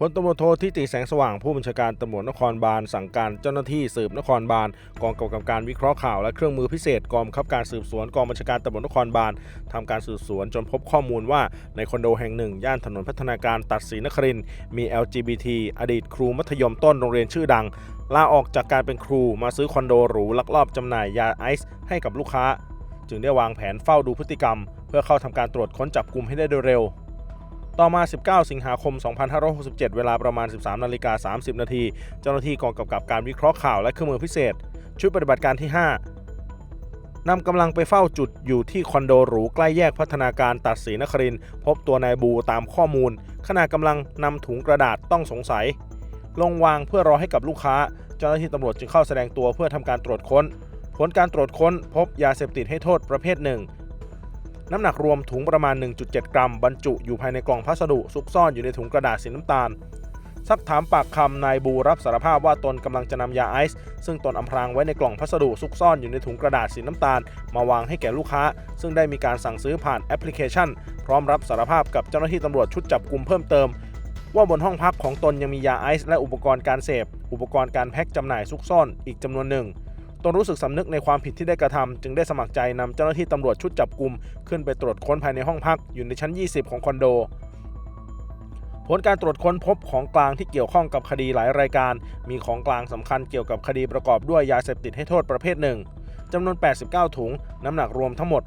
พลตำรวจโททิติแสงสว่างผู้บัญชาการตำรวจนครบาลสั่งการเจ้าหน้าที่สืบนครบาลกองกำกับการวิเคราะห์ข่าวและเครื่องมือพิเศษกองบังคับการสืบสวนกองบัญชาการตำรวจนครบาลทำการสืบสวนจนพบข้อมูลว่าในคอนโดแห่งหนึ่ง ย่านถนนพัฒนาการตัดศรีนครินมี LGBT อดีตครูมัธยมต้นโรงเรียนชื่อดังลาออกจากการเป็นครูมาซื้อคอนโดหรูลักลอบจำหน่ายยาไอซ์ให้กับลูกค้า จึงได้วางแผนเฝ้าดูพฤติกรรม เพื่อเข้าทำการตรวจค้นจับกลุ่มให้ได้โดยเร็ว ต่อมา 19 สิงหาคม 2567 เวลาประมาณ 13นาฬิกา30 นาที เจ้าหน้าที่กองกำกับการวิเคราะห์ข่าวและเครื่องมือพิเศษ ชุดปฏิบัติการที่ 5นำกำลังไปเฝ้าจุดอยู่ที่คอนโดหรูใกล้แยกพัฒนาการตัดศรีนคริน พบตัวนายบูตามข้อมูล ขณะกำลังนำถุงกระดาษต้องสงสัย ลงวางเพื่อรอให้กับลูกค้า เจ้าหน้าที่ตำรวจจึงเข้าแสดงตัวเพื่อทำการตรวจค้น ผลการตรวจค้นพบยาเสพติดให้โทษประเภทหนึ่ง น้ำหนักรวมถุงประมาณ 1.7 กรัม บรรจุอยู่ภายในกล่องพัสดุซุกซ่อนอยู่ในถุงกระดาษสีน้ำตาลสักถามปากคำนายบูรับสารภาพว่าตนกำลังจะนำยาไอซ์ซึ่งตนอำพรางไว้ในกล่องพัสดุซุกซ่อนอยู่ในถุงกระดาษสีน้ำตาล มาวางให้แก่ลูกค้า ซึ่งได้มีการสั่งซื้อผ่านแอปพลิเคชัน พร้อมรับสารภาพกับเจ้าหน้าที่ตำรวจชุดจับกลุ่มเพิ่มเติม ว่าบนห้องพักของตนยังมียาไอซ์และอุปกรณ์การเสพ อุปกรณ์การแพ็คจำหน่ายซุกซ่อนอีกจำนวนหนึ่ง ตนรู้สึกสำนึกในความผิดที่ได้กระทำจึงได้สมัครใจนำเจ้าหน้าที่ตำรวจชุดจับกลุ่มขึ้นไปตรวจค้นภายในห้องพักอยู่ในชั้น 20 ของคอนโด ผลการตรวจค้นพบของกลางที่เกี่ยวข้องกับคดีหลายรายการ มีของกลางสำคัญเกี่ยวกับคดีประกอบด้วยยาเสพติดให้โทษประเภทหนึ่งจำนวน 89 ถุง น้ำหนักรวมทั้งหมด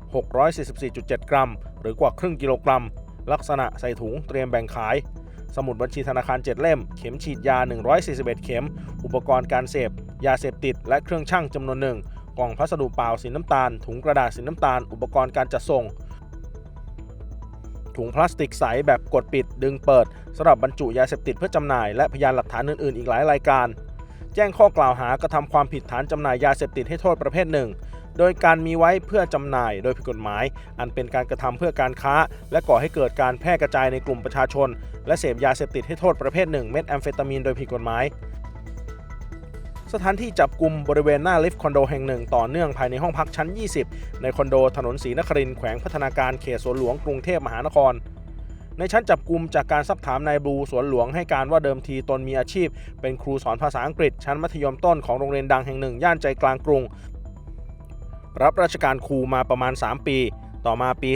644.7 กรัม หรือกว่าครึ่งกิโลกรัม ลักษณะใส่ถุงเตรียมแบ่งขาย สมุดบัญชีธนาคาร 7 เล่ม เข็มฉีดยา 141 เข็ม อุปกรณ์การเสพ ยาเสพติด และเครื่องชั่งจำนวนหนึ่ง กล่องพัสดุเปล่าสีน้ำตาล ถุงกระดาษสีน้ำตาล อุปกรณ์การจัดส่ง ถุงพลาสติกใสแบบกดปิด ดึงเปิดสำหรับบรรจุยาเสพติดเพื่อจำหน่าย และพยานหลักฐานอื่นๆ อีกหลายรายการ แจ้งข้อกล่าวหากระทำความผิดฐานจำหน่ายยาเสพติดให้โทษประเภทหนึ่งโดยการมีไว้เพื่อจำหน่ายโดยผิดกฎหมาย อันเป็นการกระทำเพื่อการค้า และก่อให้เกิดการแพร่กระจายในกลุ่มประชาชน และเสพยาเสพติดให้โทษประเภทหนึ่งเม็ดแอมเฟตามีนโดยผิดกฎหมาย สถานที่จับกลุ่มบริเวณหน้าลิฟต์คอนโดแห่งหนึ่งต่อเนื่องภายในห้องพักชั้น 20 ในคอนโดถนนศรีนครินทร์แขวงพัฒนาการเขตสวนหลวงกรุงเทพมหานคร ในชั้นจับกลุ่มจากการซักถามนายบลูสวนหลวงให้การว่าเดิมทีตนมีอาชีพ เป็นครูสอนภาษาอังกฤษ ชั้นมัธยมต้นของโรงเรียนดังแห่งหนึ่งย่านใจกลางกรุง รับราชการครูมาประมาณ 3 ปีต่อมาปี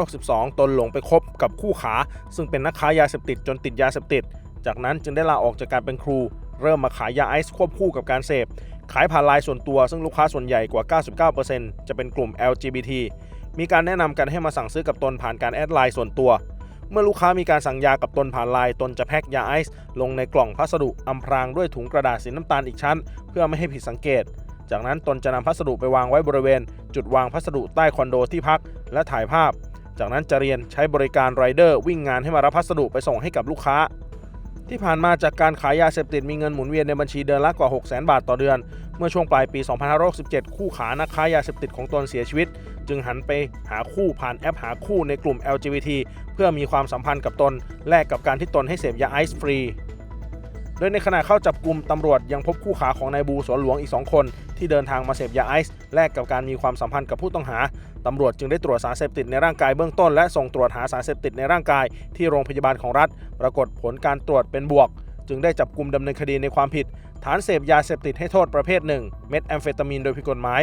2562 ตนหลงไปคบกับคู่ขา ซึ่งเป็นนักค้ายาเสพติดจนติดยาเสพติด จากนั้นจึงได้ลาออกจากการเป็นครู เริ่มมาขายยาไอซ์ควบคู่กับการเสพ ขายผ่านไลน์ส่วนตัว ซึ่งลูกค้าส่วนใหญ่กว่า 99%จะเป็นกลุ่ม LGBT มีการแนะนำกันให้มาสั่งซื้อกับตนผ่านการแอดไลน์ส่วนตัว เมื่อลูกค้ามีการสั่งยากับตนผ่านไลน์ตนจะแพ็คยาไอซ์ลงในกล่องพัสดุอำพรางด้วยถุงกระดาษสีน้ำตาลอีกชั้น เพื่อไม่ให้ผิดสังเกต จากนั้นตนจะนำพัสดุไปวางไว้บริเวณ จุดวางพัสดุใต้คอนโดที่พักและถ่ายภาพ จากนั้นจะเรียนใช้บริการไรเดอร์วิ่งงานให้มารับพัสดุไปส่งให้กับลูกค้า ที่ผ่านมาจากการขายยาเสพติดมีเงินหมุนเวียนในบัญชีเดือนละกว่า 6 0 0 0 0 บาทต่อเดือน เมื่อช่วงปลายปี 2567 คู่ขานักค้ายาเสพติดของตนเสียชีวิต จึงหันไปหาคู่ผ่านแอปหาคู่ในกลุ่ม LGBT เพื่อมีความสัมพันธ์กับตน แลกกับการที่ตนให้เสพยาไอซ์ฟรี โดยในขณะเข้าจับกลุ่มตำรวจยังพบคู่ขาของนายบูสวนหลวงอีก 2 คน ที่เดินทางมาเสพยาไอซ์แลกกับการมีความสัมพันธ์กับผู้ต้องหา ตำรวจจึงได้ตรวจสารเสพติดในร่างกายเบื้องต้น และส่งตรวจหาสารเสพติดในร่างกายที่โรงพยาบาลของรัฐ ปรากฏผลการตรวจเป็นบวก จึงได้จับกลุ่มดำเนินคดีในความผิด ฐานเสพยาเสพติดให้โทษประเภทหนึ่งเม็ดแอมเฟตามีนโดยผิดกฎหมาย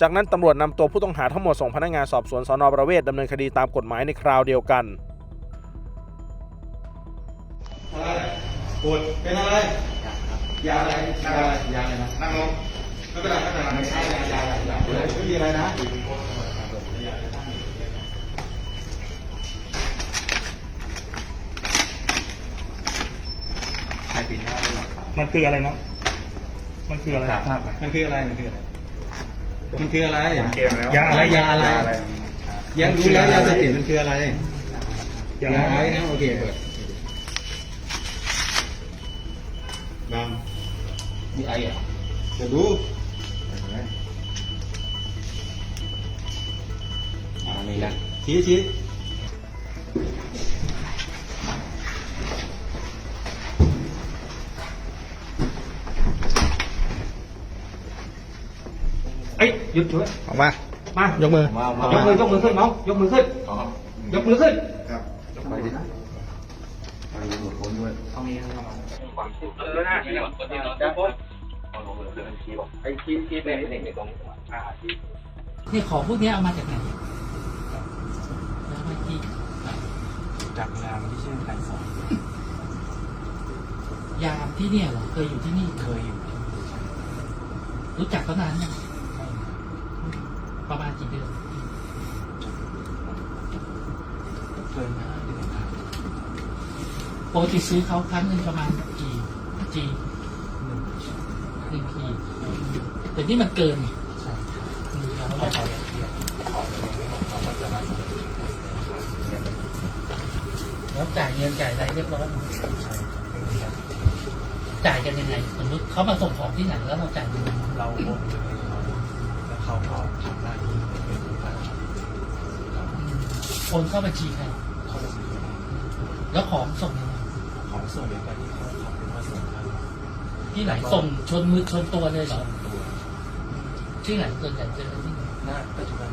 จากนั้นตำรวจนำตัวผู้ต้องหาทั้งหมดส่งพนักงานสอบสวนสนประเวศดำเนินคดีตามกฎหมายในคราวเดียวกัน ปวดเป็นอะไรยาอะไรยาอะไรยาอะไรนะนั่งลงไม่เป็นไรไม่เป็นไรไม่ใช่ยายาอะไรยาอะไรไม่มีอะไรนะใครปิดหน้ามันคืออะไรเนาะมันคืออะไรมันคืออะไรมันคืออะไรมันคืออะไรเกมแล้วยาอะไรยาอะไรยังรู้แล้วยาเสพติดมันคืออะไรยายาไรนะโอเคเปิด Vâng. Bị ai ạ? Được đủ À, này là Chia chia ấy giúp chúa không ba. Ba. Giúp mưa giúp mưa giúp mưa khơi máu giúp mưa khơi giúp mưa khơi dốc mưa khơi มือยกมือยกมือขึ้นน้องยกมือขึ้นยกมือขึ้นครับไปดิไปตรวจค้นด้วยนี่ของพวกนี้เอามาจากไหนแล้วมาที่จากงานที่ชื่อไทยสองยามที่เนี่ยเหรอเคยอยู่ที่นี่เคยอยู่ รู้จักเขานานยังประมาณกี่เดือนเกินห้าเดือนครับ ปกติซื้อเขาครั้งหนึ่งประมาณกี่จีหนึ่งหนึ่งทีแต่นี่มันเกินใช่ครับอืมแล้วเขาจ่างเดียวขออย่างเดียวเขาก็แล้วจ่ายเงินจ่ายอะไรเรียบร้อยจ่ายกันยังไงสมมติเขามาส่งของที่ไหนแล้วเราจ่ายยังไงเราโอนเงินเขาแล้วเขาก็ทำหน้าที่เป็นผู้การครับอืมโอนเข้าบัญชีใครแล้วของส่ง ยังไงของส่วนเดียวกันที่เขาทำเป็นมาส่งให้ที่ไหนส่งชนมือชนตัวเลยเหรอ ตัวที่ไหนส่วนใหญ่เจอที่ไหนหน้าปัจจุบัน